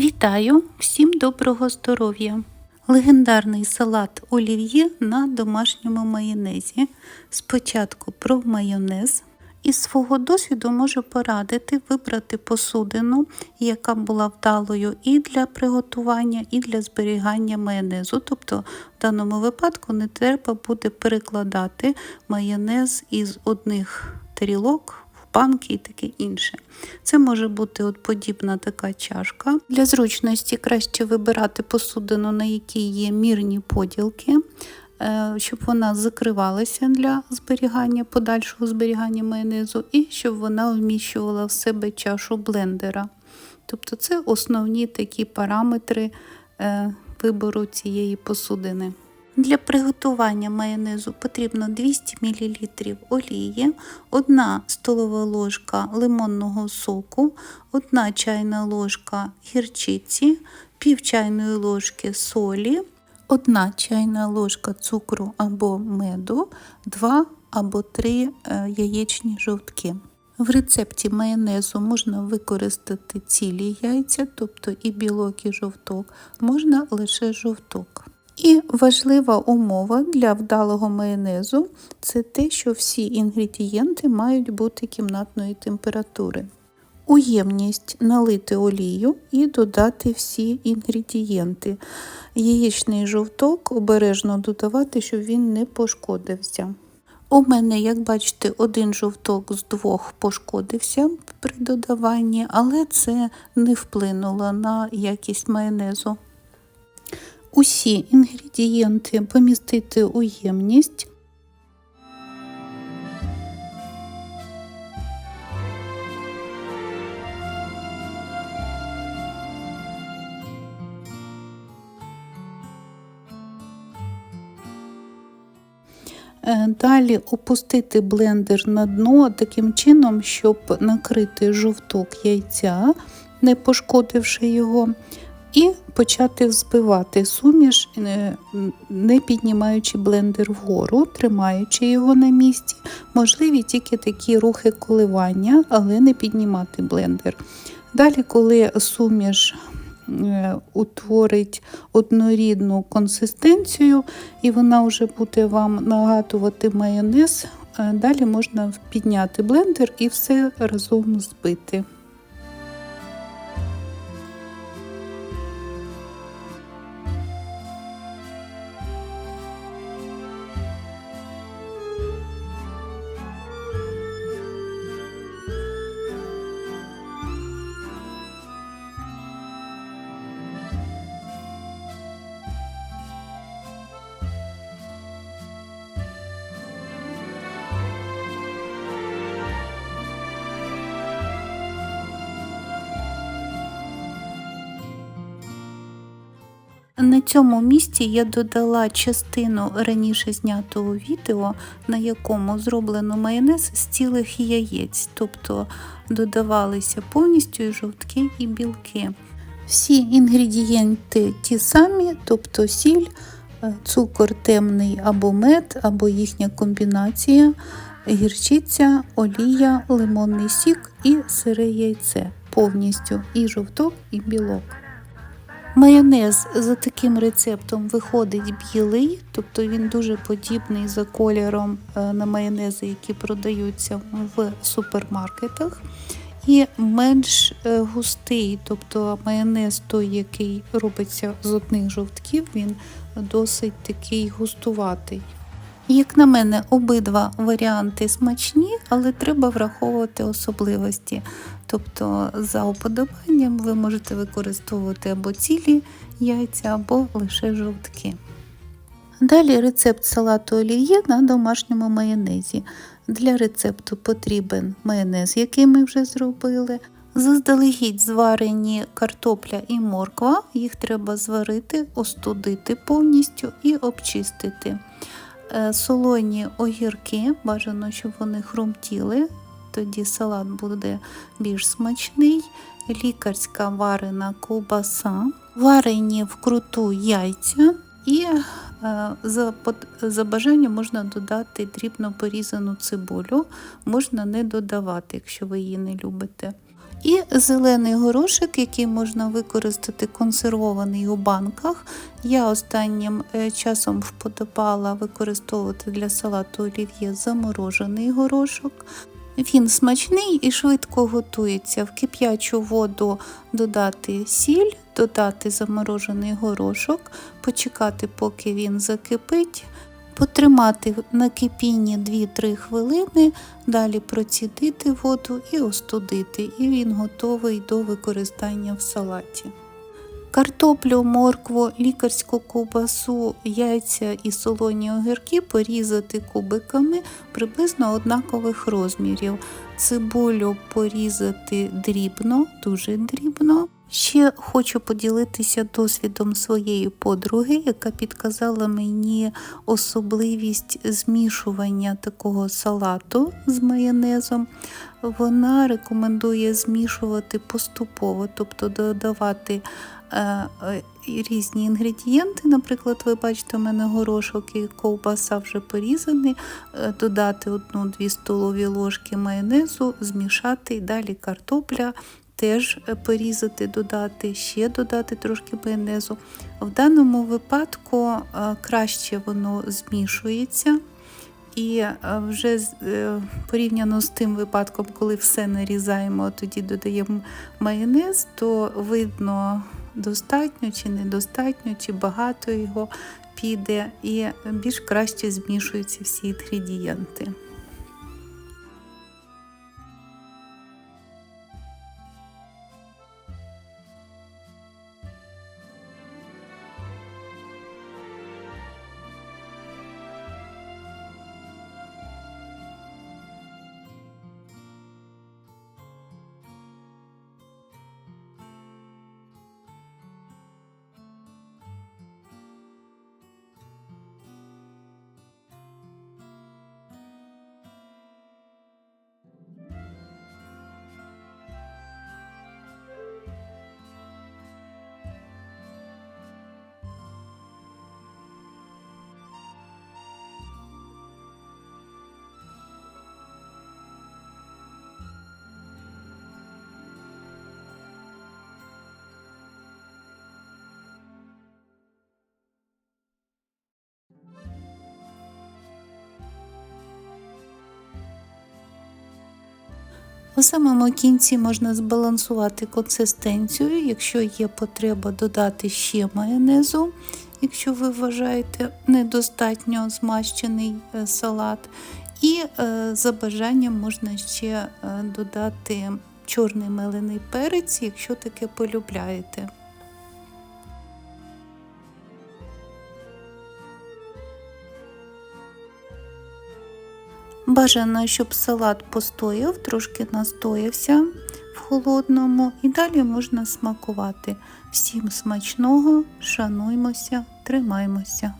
Вітаю! Всім доброго здоров'я! Легендарний салат олів'є на домашньому майонезі. Спочатку про майонез. Із свого досвіду можу порадити вибрати посудину, яка була вдалою і для приготування, і для зберігання майонезу. Тобто, в даному випадку не треба буде перекладати майонез із одних тарілок в банки і таке інше. Це може бути от подібна така чашка. Для зручності краще вибирати посудину, на якій є мірні поділки, е, щоб вона закривалася для зберігання, подальшого зберігання майонезу, і щоб вона вміщувала в себе чашу блендера. Тобто це основні такі параметри е, вибору цієї посудини. Для приготування майонезу потрібно 200 мл олії, 1 столова ложка лимонного соку, 1 чайна ложка гірчиці, пів чайної ложки солі, 1 чайна ложка цукру або меду, 2 або 3 яєчні жовтки. В рецепті майонезу можна використати цілі яйця, тобто і білок, і жовток, можна лише жовток. І важлива умова для вдалого майонезу це те, що всі інгредієнти мають бути кімнатної температури. У ємність налити олію і додати всі інгредієнти. Яєчний жовток обережно додавати, щоб він не пошкодився. У мене, як бачите, один жовток з двох пошкодився при додаванні, але це не вплинуло на якість майонезу. Усі інгредієнти помістити у ємність. Е, Далі опустити блендер на дно таким чином, щоб накрити жовток яйця, не пошкодивши його, і почати взбивати суміш, не піднімаючи блендер вгору, тримаючи його на місці. Можливі тільки такі рухи коливання, але не піднімати блендер. Далі, коли суміш е, утворить однорідну консистенцію, і вона вже буде вам нагадувати майонез, е, далі можна підняти блендер і все разом збити. На цьому місці я додала частину раніше знятого відео, на якому зроблено майонез з цілих яєць, тобто додавалися повністю і жовтки і білки. Всі інгредієнти ті самі, тобто сіль, е, цукор темний або мед, або їхня комбінація, гірчиця, олія, лимонний сік і сире яйце. Повністю і жовток, і білок. Майонез за таким рецептом виходить білий, тобто він дуже подібний за кольором е, на майонези, які продаються в супермаркетах. І менш е, густий, тобто майонез той, який робиться з одних жовтків, він досить такий густуватий. Як на мене, обидва варіанти смачні, але треба враховувати особливості. Тобто, за уподобанням ви можете використовувати або цілі яйця, або лише жовтки. Далі рецепт салату олів'є на домашньому майонезі. Для рецепту потрібен майонез, який ми вже зробили. Заздалегідь зварені картопля і морква, їх треба зварити, остудити повністю і обчистити. Е, солоні огірки, бажано, щоб вони хрумтіли, тоді салат буде більш смачний, лікарська варена ковбаса, варені вкруту яйця. І е, за, за бажанням можна додати дрібно порізану цибулю, можна не додавати, якщо ви її не любите. І зелений горошок, який можна використати консервований у банках. Я останнім е, часом вподобала використовувати для салату олів'є заморожений горошок. Він смачний і швидко готується. В кип'ячу воду додати сіль, додати заморожений горошок, почекати, поки він закипить, потримати на кипінні 2-3 хвилини, далі процідити воду і остудити. І він готовий до використання в салаті. Картоплю, моркву, лікарську ковбасу, яйця і солоні огірки порізати кубиками приблизно однакових розмірів. Цибулю порізати дрібно, дуже дрібно. Ще хочу поділитися досвідом своєї подруги, яка підказала мені особливість змішування такого салату з майонезом. Вона рекомендує змішувати поступово, тобто додавати е, е, різні інгредієнти. Наприклад, ви бачите, у мене горошок і ковбаса вже порізані, е, додати одну-дві столові ложки майонезу, змішати і далі картопля. Теж е, порізати, додати, ще додати трошки майонезу. В даному випадку е, краще воно змішується. І е, вже порівняно з тим випадком, коли все нарізаємо, а тоді додаємо майонез, то видно достатньо чи недостатньо, чи багато його піде, і більш краще змішуються всі інгредієнти. У самому кінці можна збалансувати консистенцію, якщо є потреба додати ще майонезу, якщо ви вважаєте недостатньо змащений е, салат. І е, за бажанням можна ще е, додати чорний мелений перець, якщо таке полюбляєте. Бажано, щоб салат постояв, трошки настоявся в холодному, і далі можна смакувати. Всім смачного, шануймося, тримаймося.